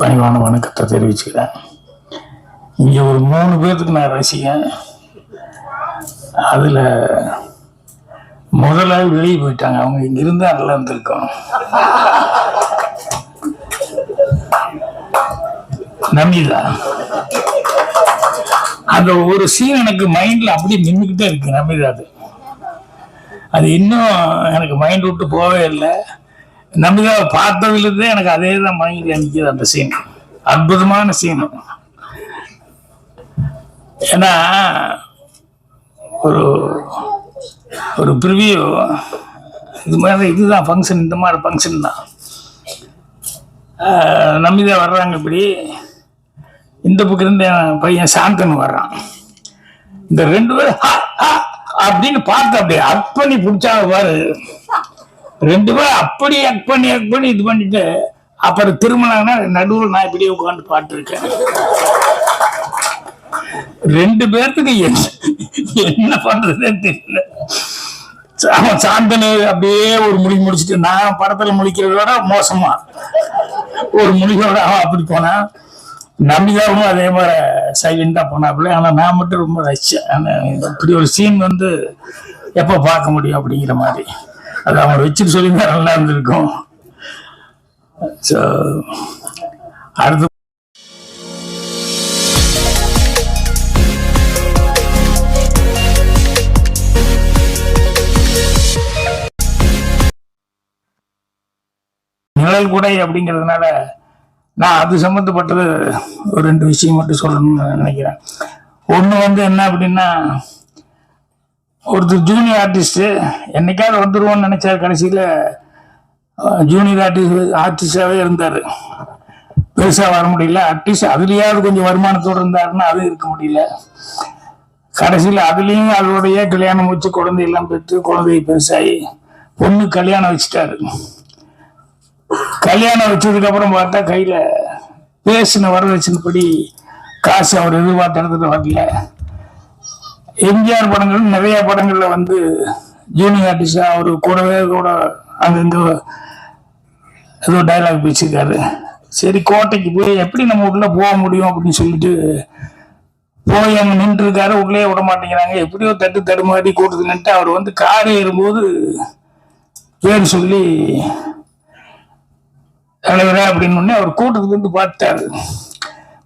பணிவான வணக்கத்தை தெரிவிச்சுக்கிறேன். இங்கே ஒரு மூணு பேர்த்துக்கு நான் ரசிகன் அதில் முதலாக வெளியே போயிட்டாங்க. அவங்க இங்கிருந்து நல்லா இருந்திருக்கோம். நம்பிதா அந்த ஒரு சீன் எனக்கு மைண்டில் அப்படியே நின்றுக்கிட்டே இருக்கு நம்பிதா அது அது இன்னும் எனக்கு மைண்ட் விட்டு போகவே இல்லை. நம்பிதாவை பார்த்ததுலேருந்தே எனக்கு அதே தான் மைண்டில் நிற்கிது அந்த சீன் அற்புதமான சீன் ஏன்னா ஒரு ஒரு ப்ரிவியூ இது மாதிரி இதுதான் ஃபங்க்ஷன் இந்த மாதிரி ஃபங்க்ஷன் தான். நம்பிதா வர்றாங்க இப்படி. இந்த பக்கம் இருந்து என் பையன் சாந்தன் வர்றான். இந்த ரெண்டு பேரும் அப்படின்னு பார்த்து அப்படியே அக் பிடிச்சாங்க பாரு. ரெண்டு பேரும் அப்படி எக் பண்ணி எக் பண்ணி இது பண்ணிட்டு அப்புறம் திருமணம்னா நடுவில் நான் இப்படியே உட்காந்து பாட்டுருக்கேன். ரெண்டு பேர்த்துக்கு என்ன என்ன பண்றதுன்னு தெரியல. அவன் சாந்தனு அப்படியே ஒரு முடி முடிச்சுட்டு நான் படத்துல முடிக்கிறதோட மோசமா. ஒரு முடிவோட அவன் அப்படி போனான் நம்பிதாவும் அதே மாதிரி சைலண்டா போனாப்புல. ஆனா நான் மட்டும் ரொம்ப ரசிச்சேன். ஆனா இப்படி ஒரு சீன் வந்து எப்போ பார்க்க முடியும் அப்படிங்கிற மாதிரி. அது அவன் வச்சுட்டு சொல்லியிருந்தா நல்லா இருந்திருக்கும். அடுத்து நிழல் குடை அப்படிங்கிறதுனால நான் அது சம்மந்தப்பட்டது ஒரு ரெண்டு விஷயம் மட்டும் சொல்லணும்னு நினைக்கிறேன். ஒன்று வந்து என்ன அப்படின்னா ஒருத்தர் ஜூனியர் ஆர்டிஸ்ட்டு என்னைக்காவது வந்துடுவோன்னு நினச்சார் கடைசியில் ஜூனியர் ஆர்டிஸ்ட் ஆர்டிஸ்டாகவே இருந்தார். பெருசாக வர முடியல. அட்லீஸ்ட் அதுலேயாவது கொஞ்சம் வருமானத்தோடு இருந்தாருன்னா அது இருக்க முடியல. கடைசியில் அதுலேயும் அவருடைய கல்யாணம் வச்சு குழந்தையெல்லாம் பெற்று குழந்தையை பெருசாகி பொண்ணு கல்யாணம் வச்சுட்டாரு. கல்யாணம் வச்சதுக்கப்புறம் பார்த்தா கையில் பேசின வரதட்சணைப்படி காசு அவர் எதிர்பார்த்த இடத்துல வரல. எம்ஜிஆர் படங்கள் நிறைய படங்கள்ல வந்து ஜூனியர் ஆர்டிஸ்டா அவர் கூடவே கூட அங்கங்க ஏதோ டைலாக் பேசியிருக்காரு. சரி கோட்டைக்கு போய் எப்படி நம்ம உள்ள போக முடியும் அப்படின்னு சொல்லிட்டு போய் அங்கே நின்று இருக்காரு உள்ளே விட மாட்டேங்கிறாங்க. எப்படியோ தட்டு தடுமாறி கூட்டத்தில் நின்று அவர் வந்து கார் ஏறும்போது பேர் சொல்லி தலைவரே அப்படின்னு அவர் கூட்டத்துக்கு வந்து பார்த்தாரு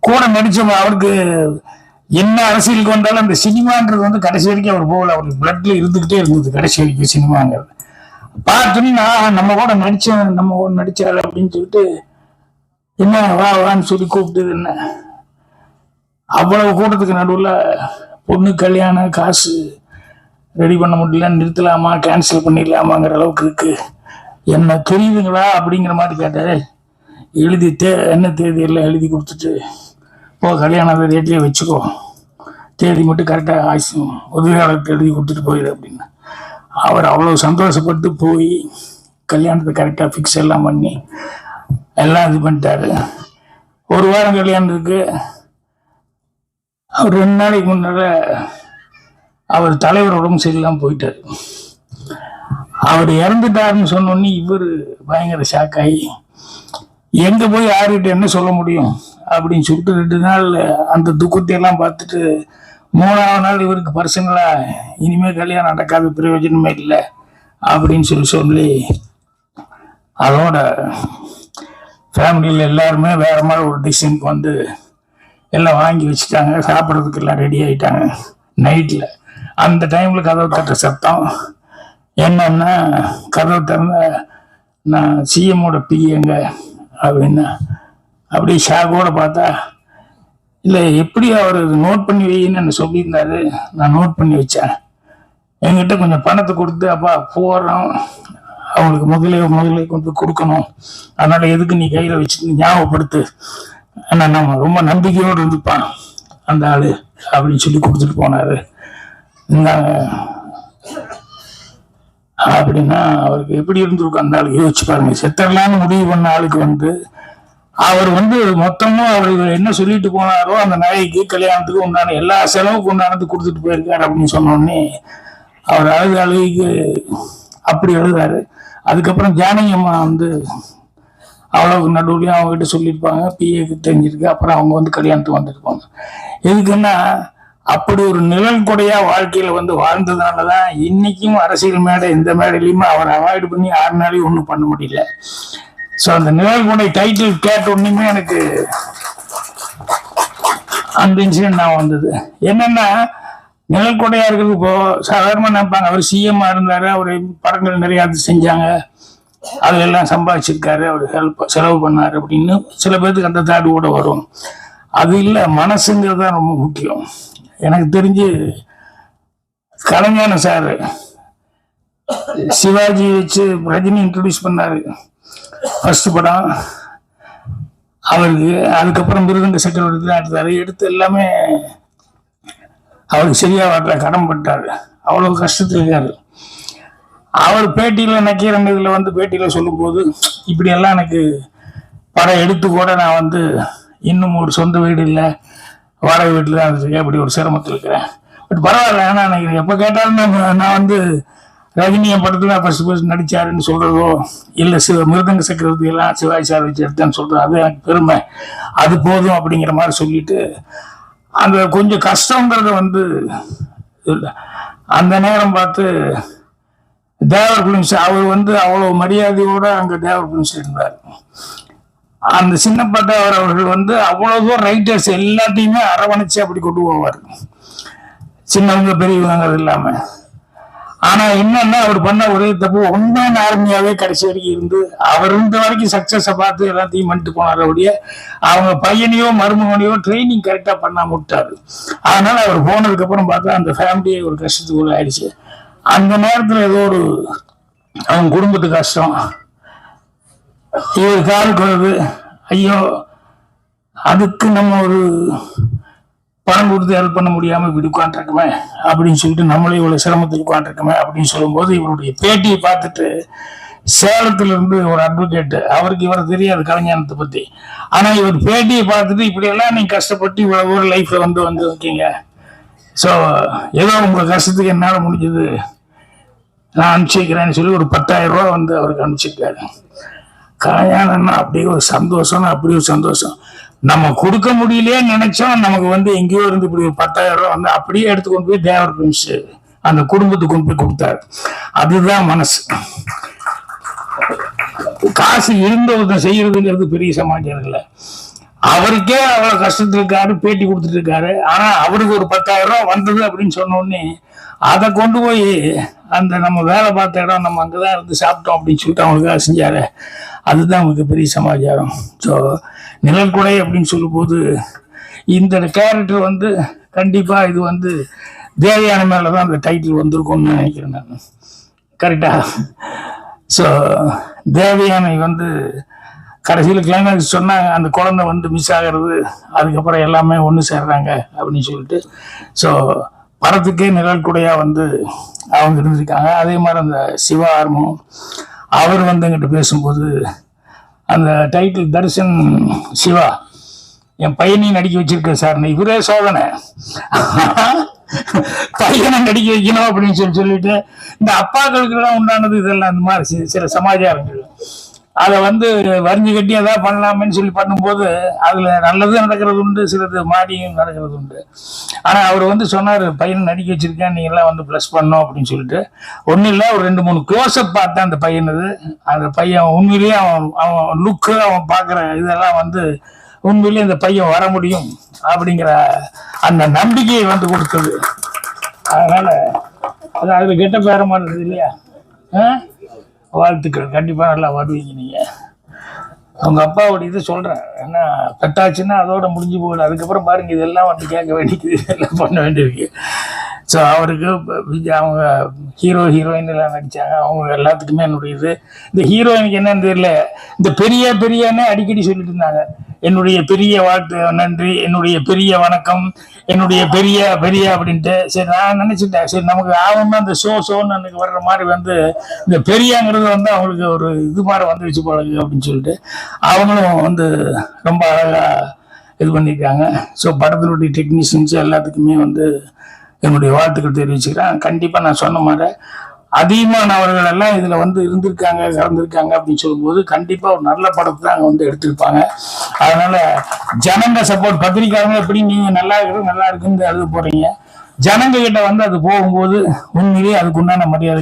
கூட நடிச்சவங்க அவருக்கு என்ன அரசியலுக்கு வந்தாலும் அந்த சினிமான்றது வந்து கடைசி வரைக்கும் அவர் போகல. அவருக்கு பிளட்ல இருந்துகிட்டே இருந்தது கடைசி வரைக்கும் சினிமாங்கிறது. பார்த்தோன்னே நான் நம்ம கூட நடிச்சேன் நம்ம கூட நடிச்சாரு அப்படின்னு சொல்லிட்டு என்ன வா வான்னு சொல்லி கூப்பிட்டது என்ன? அவ்வளவு கூட்டத்துக்கு நடுவில் பொண்ணு கல்யாணம் காசு ரெடி பண்ண முடியல. நிறுத்தலாமா? கேன்சல் பண்ணிடலாமாங்கிற அளவுக்கு இருக்கு. என்ன தெரியுதுங்களா? அப்படிங்கிற மாதிரி கேட்டாரு. எழுதி தே என்ன தேதி எல்லாம் எழுதி கொடுத்துட்டு போ கல்யாணம் ரேட்லேயே வச்சுக்கோ. தேதி மட்டும் கரெக்டாக ஆச்சு உதவியாளருக்கு எழுதி கொடுத்துட்டு போயிடு அப்படின்னு. அவர் அவ்வளோ சந்தோஷப்பட்டு போய் கல்யாணத்தை கரெக்டாக ஃபிக்ஸ் எல்லாம் பண்ணி எல்லாம் இது பண்ணிட்டாரு. ஒரு வாரம் கல்யாணம் இருக்கு. அவர் ரெண்டு நாளைக்கு முன்னால அவர் தலைவர் உடம்பு சரியில்லாமல் போயிட்டார். அவர் இறந்துட்டாருன்னு சொன்னோடனே இவர் பயங்கர ஷாக் ஆகி எங்கே போய் யாருக்கிட்ட என்ன சொல்ல முடியும்? அப்படின்னு சொல்லிட்டு ரெண்டு நாள் அந்த துக்கத்தையெல்லாம் பார்த்துட்டு மூணாவது நாள் இவருக்கு பர்சனலாக இனிமேல் கல்யாணம் நடக்காத பிரயோஜனமே இல்லை அப்படின்னு சொல்லி சொல்லி அதோட ஃபேமிலியில் எல்லாருமே வேற மாதிரி ஒரு டிசைனுக்கு வந்து எல்லாம் வாங்கி வச்சுட்டாங்க. சாப்பிட்றதுக்கு எல்லாம் ரெடி ஆகிட்டாங்க நைட்டில் அந்த டைமில் கதவு தட்டுற சத்தம். என்னன்னா கதவு திறந்த நான் சிஎம்மோட பிஏங்க அப்படின்னா அப்படியே ஷாக்கோட பார்த்தா இல்லை எப்படி அவர் நோட் பண்ணி வைன்னு சொல்லியிருந்தாரு? நான் நோட் பண்ணி வச்சேன். என்கிட்ட கொஞ்சம் பணத்தை கொடுத்து அப்பா போகிறோம் அவங்களுக்கு முதலே முதலே கொண்டு போய் கொடுக்கணும். அதனால எதுக்கு நீ கையில் வச்சு ஞாபகப்படுத்து? ஆனால் நம்ம ரொம்ப நம்பிக்கையோடு இருந்துப்பான் அந்த ஆள் அப்படின்னு சொல்லி கொடுத்துட்டு போனாரு. இந்தாங்க. அப்படின்னா அவருக்கு எப்படி இருந்திருக்கும் அந்த ஆளுக்கு யோசிச்சு பாருங்க. செத்தரலான்னு முடிவு பண்ண ஆளுக்கு வந்து அவர் வந்து மொத்தமும் அவர் என்ன சொல்லிட்டு போனாரோ அந்த நகைக்கு கல்யாணத்துக்கு உண்டான எல்லா செலவுக்கு உண்டானது கொடுத்துட்டு போயிருக்காரு அப்படின்னு சொன்னோடனே அவர் அழுது அழுகைக்கு அப்படி எழுதாரு அதுக்கப்புறம் ஜானகி அம்மா வந்து அவ்வளவு நடுவுலையும் அவங்க கிட்ட சொல்லியிருப்பாங்க. பிஏக்கு தெரிஞ்சிருக்கு. அப்புறம் அவங்க வந்து கல்யாணத்துக்கு வந்திருப்பாங்க. எதுக்குன்னா அப்படி ஒரு நிழல் கொடையா வாழ்க்கையில வந்து வாழ்ந்ததுனாலதான் இன்னைக்கும் அரசியல் மேடை இந்த மேடையிலையுமே அவர் அவாய்ட் பண்ணி ஆறு நாளையும் ஒன்றும் பண்ண முடியல. ஸோ அந்த நிழல் டைட்டில் கேட்ட உடனேயுமே எனக்கு அந்த இன்சிடென்ட் நான் வந்தது. என்னன்னா நிழல்கொடையா இருக்கிறது இப்போ சாதாரணமா நினைப்பாங்க. அவர் சிஎம்மா இருந்தாரு அவர் படங்கள் நிறைய செஞ்சாங்க. அதெல்லாம் சம்பாதிச்சிருக்காரு அவர் ஹெல்ப் செலவு பண்ணாரு அப்படின்னு சில பேர்த்துக்கு அந்த தாடு கூட வரும். அது இல்லை மனசுங்கிறது தான் ரொம்ப முக்கியம். எனக்கு தெரிஞ்சு கலைஞான சார் சிவாஜி வச்சு ரஜினி இன்ட்ரடியூஸ் பண்ணாரு. ஃபர்ஸ்ட் படம் அவருக்கு அதுக்கப்புறம் மிருதங்க சக்கரவர்த்தி தான் எடுத்தார் எடுத்து எல்லாமே அவருக்கு சரியாக வரல கடன் பட்டாரு. அவ்வளவு கஷ்டத்தில் இருக்காரு. அவர் பேட்டியில் நக்கீரன் இதில் வந்து பேட்டியில் சொல்லும்போது இப்படியெல்லாம் எனக்கு படம் எடுத்து கூட நான் வந்து இன்னும் ஒரு சொந்த வீடு இல்லை வாடகை வீட்டில் தான் இருக்கேன். இப்படி ஒரு சிரமத்தில் இருக்கிறேன். பட் பரவாயில்ல ஏன்னா எனக்கு எப்போ கேட்டாலும் நான் நான் வந்து ரஜினியை படத்தில் ஃபர்ஸ்ட் ஃபர்ஸ்ட் நடிச்சாருன்னு சொல்றதோ இல்லை சிவ மிருதங்க சக்கரவர்த்தி எல்லாம் சிவாஜி சார் வச்சு எடுத்தேன்னு சொல்றது அது எனக்கு பெருமை. அது போதும் அப்படிங்கிற மாதிரி சொல்லிட்டு அந்த கொஞ்சம் கஷ்டங்கிறத வந்து இல்லை. அந்த நேரம் பார்த்து தேவர் பிலிம்ஸ் அவர் வந்து அவ்வளோ மரியாதையோட அங்கே தேவர் பிலிம்ஸ் இருந்தார். அந்த சின்னப்பட்டவர் அவர்கள் வந்து அவ்வளோ ரைட்டர்ஸ் எல்லாத்தையுமே அரவணைச்சு அப்படி கொண்டு போவார். சின்னவங்க பெரியவங்கிறது இல்லாமல் ஆனா என்னன்னா அவர் பண்ண ஒரே தப்பு. ஒன்றான ஆர்மியாவே கடைசி வரைக்கும் இருந்து அவர் இருந்த வரைக்கும் சக்சஸ பார்த்து எல்லாத்தையும் பண்ணிட்டு போனார் அப்படியே அவங்க பையனையோ மருமகனையோ ட்ரைனிங் கரெக்டா பண்ணாம விட்டாரு அதனால அவர் போனதுக்கு அப்புறம் பார்த்தா அந்த ஃபேமிலியே ஒரு கஷ்டத்துக்குள்ள ஆயிடுச்சு. அந்த நேரத்துல ஏதோ ஒரு அவங்க குடும்பத்து கஷ்டம். இவர் காலுக்கு வருது ஐயோ அதுக்கு நம்ம ஒரு பணம் கொடுத்து ஹெல்ப் பண்ண முடியாம இப்படி உட்காந்துருக்குமே அப்படின்னு சொல்லிட்டு நம்மளே இவ்வளவு சிரமத்தில் உட்காந்துருக்குமே அப்படின்னு சொல்லும்போது இவருடைய பேட்டியை பார்த்துட்டு சேலத்துல இருந்து ஒரு அட்வொகேட் அவருக்கு இவர் தெரியாது கலைஞானத்தை பத்தி. ஆனா இவர் பேட்டியை பார்த்துட்டு இப்படி எல்லாம் நீங்க கஷ்டப்பட்டு இவ்வளவு ஒரு லைஃப்ல வந்து வந்து இருக்கீங்க. ஸோ ஏதோ உங்களை கஷ்டத்துக்கு என்னால முடிஞ்சது. நான் அனுப்பிச்சிக்கிறேன்னு சொல்லி ஒரு பத்தாயிரம் ரூபா வந்து அவருக்கு அனுப்பிச்சிருக்காரு. கல்யாணம்னா அப்படியே ஒரு சந்தோஷம்னா அப்படி ஒரு சந்தோஷம். நம்ம கொடுக்க முடியலையே நினைச்சோம். நமக்கு வந்து எங்கேயோ இருந்து இப்படி ஒரு பத்தாயிரம் ரூபா வந்து அப்படியே எடுத்து கொண்டு போய் தேவர் பிரின்ஸ் அந்த குடும்பத்துக்கு கொண்டு போய் கொடுத்தாரு. அதுதான் மனசு. காசு இருந்த ஒருத்தன் செய்யறதுங்கிறது பெரிய சமாச்சாரம் இல்லை அவருக்கே அவ்வளவு கஷ்டத்துல இருக்காரு பேட்டி கொடுத்துட்டு இருக்காரு. ஆனா அவருக்கு ஒரு பத்தாயிரம் ரூபாய் வந்தது அப்படின்னு சொன்ன உடனே அதை கொண்டு போய் அந்த நம்ம வேலை பார்த்த இடம் நம்ம அங்கதான் இருந்து சாப்பிட்டோம் அப்படின்னு சொல்லிட்டு அவங்களுக்காக செஞ்சாரு. அதுதான் அவங்களுக்கு பெரிய சமாச்சாரம். ஸோ நிழற்குடை அப்படின்னு சொல்லும்போது இந்த கேரக்டர் வந்து கண்டிப்பா இது வந்து தேவையான மேலதான் அந்த டைட்டில் வந்திருக்கும்னு நினைக்கிறேன் நான். கரெக்டா ஸோ தேவயானை வந்து கடைசியில் கிளைமேக்ஸ் சொன்னாங்க அந்த குழந்தை வந்து மிஸ் ஆகிறது அதுக்கப்புறம் எல்லாமே ஒன்று சேர்றாங்க அப்படின்னு சொல்லிட்டு. ஸோ படத்துக்கே நிழல் கூடையாக வந்து அவங்க இருந்திருக்காங்க. அதே மாதிரி அந்த சிவா ஆர்மம் அவர் வந்து எங்கிட்ட பேசும்போது அந்த டைட்டில் தர்சன் சிவா என் பையனையும் நடிக்க வச்சிருக்கேன் சார் இவரே சோதனை. பையனை நடிக்க வைக்கணும் அப்படின்னு சொல்லி சொல்லிட்டு இந்த அப்பாக்களுக்கு எல்லாம் உண்டானது இதெல்லாம் அந்த மாதிரி சில சமாச்சாரங்கள். அதை வந்து வரிஞ்சு கட்டி எதாவது பண்ணலாமேன்னு சொல்லி பண்ணும்போது அதுல நல்லதும் நடக்கிறது உண்டு சிலது மாடியும் நடக்கிறது உண்டு. ஆனா அவர் வந்து சொன்னாரு பையனை நடிக்க வச்சிருக்கேன் நீ எல்லாம் வந்து ப்ளஸ் பண்ணோம் அப்படின்னு சொல்லிட்டு. ஒன்றும் இல்லை ஒரு ரெண்டு மூணு க்ளோஸ்அப் பார்த்தேன் அந்த பையனது அந்த பையன் உண்மையிலேயே அவன் அவன் லுக்கு அவன் பார்க்குற இதெல்லாம் வந்து உண்மையிலேயே இந்த பையன் வர முடியும் அப்படிங்கிற அந்த நம்பிக்கையை வந்து கொடுத்தது. அதனால அது அதில் கெட்ட பேரமா இருந்தது இல்லையா? ஆ? வாழ்த்துக்கள். கண்டிப்பாக நல்லா வருவீங்க நீங்கள் அவங்க அப்பாவோட இது சொல்கிறேன் ஏன்னா கட்டாச்சுன்னா அதோட முடிஞ்சு போகல. அதுக்கப்புறம் பாருங்க இதெல்லாம் வந்து கேட்க வேண்டியது. எல்லாம் பண்ண வேண்டியிருக்கு ஸோ அவருக்கு அவங்க ஹீரோ ஹீரோயின் எல்லாம் நடிச்சாங்க. அவங்க எல்லாத்துக்குமே என்னுடைய இது. இந்த ஹீரோயினுக்கு என்னன்னு தெரியல. இந்த பெரிய பெரியன்னு அடிக்கடி சொல்லிட்டு இருந்தாங்க. என்னுடைய பெரிய வாழ்த்து நன்றி. என்னுடைய பெரிய வணக்கம். என்னுடைய பெரிய பெரிய அப்படின்ட்டு. சரி நான் நினைச்சிட்டேன். சரி நமக்கு ஆகணும்னா இந்த ஷோ ஷோன்னு எனக்கு வர்ற மாதிரி வந்து இந்த பெரியங்கிறது வந்து அவங்களுக்கு ஒரு இது மாதிரி வந்துருச்சு போல அப்படின்னு சொல்லிட்டு அவங்களும் வந்து ரொம்ப அழகாக இது பண்ணியிருக்காங்க. ஸோ படத்தினுடைய டெக்னீஷியன்ஸ் எல்லாத்துக்குமே வந்து என்னுடைய வாழ்த்துக்கள் தெரிவிச்சுக்கிறேன். கண்டிப்பாக நான் சொன்ன மாதிரி அதிகமானவர்கள் எல்லாம் இதுல வந்து இருந்திருக்காங்க கலந்துருக்காங்க அப்படின்னு சொல்லும்போது கண்டிப்பா ஒரு நல்ல படத்தை தான் அங்க வந்து எடுத்திருப்பாங்க. அதனால ஜனங்க சப்போர்ட் பத்திரிக்கையாளர்கள் எப்படி நீங்க நல்லா இருக்கிறது நல்லா இருக்குன்னு எழுத போறீங்க ஜனங்க கிட்ட வந்து அது போகும்போது உண்மையிலேயே அதுக்கு உண்டான மரியாதை